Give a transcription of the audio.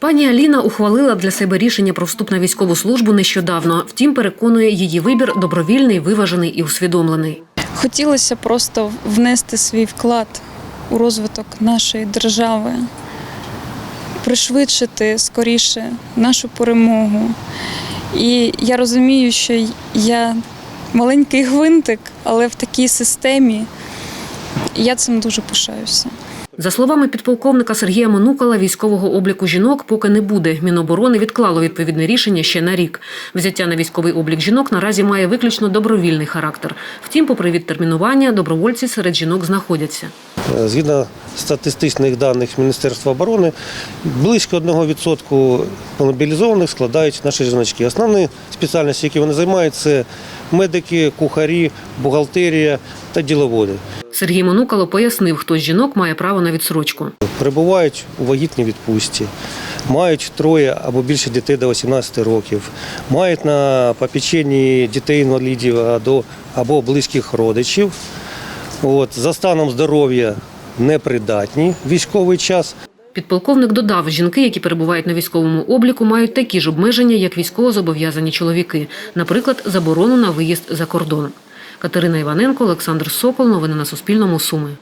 Пані Аліна ухвалила для себе рішення про вступ на військову службу нещодавно. Втім, переконує її вибір добровільний, виважений і усвідомлений. Хотілося просто внести свій вклад у розвиток нашої держави, пришвидшити скоріше нашу перемогу. І я розумію, що я маленький гвинтик, але в такій системі я цим дуже пишаюся. За словами підполковника Сергія Манукала, військового обліку жінок поки не буде. Міноборони відклало відповідне рішення ще на рік. Взяття на військовий облік жінок наразі має виключно добровільний характер. Втім, попри відтермінування, добровольці серед жінок знаходяться. Е, Згідно статистичних даних Міністерства оборони, близько 1% мобілізованих складають наші жіночки. Основні спеціальності, які вони займають, це медики, кухарі, бухгалтерія та діловоди. Сергій Манукало пояснив, хто з жінок має право на відсрочку. Перебувають у вагітній відпустці, мають троє або більше дітей до 18 років, мають на попеченні дітей-інвалідів або- або близьких родичів. От, за станом здоров'я непридатні військовий час. Підполковник додав, жінки, які перебувають на військовому обліку, мають такі ж обмеження, як військовозобов'язані чоловіки, наприклад, заборону на виїзд за кордон. Катерина Іваненко, Олександр Сокол. Новини на Суспільному. Суми.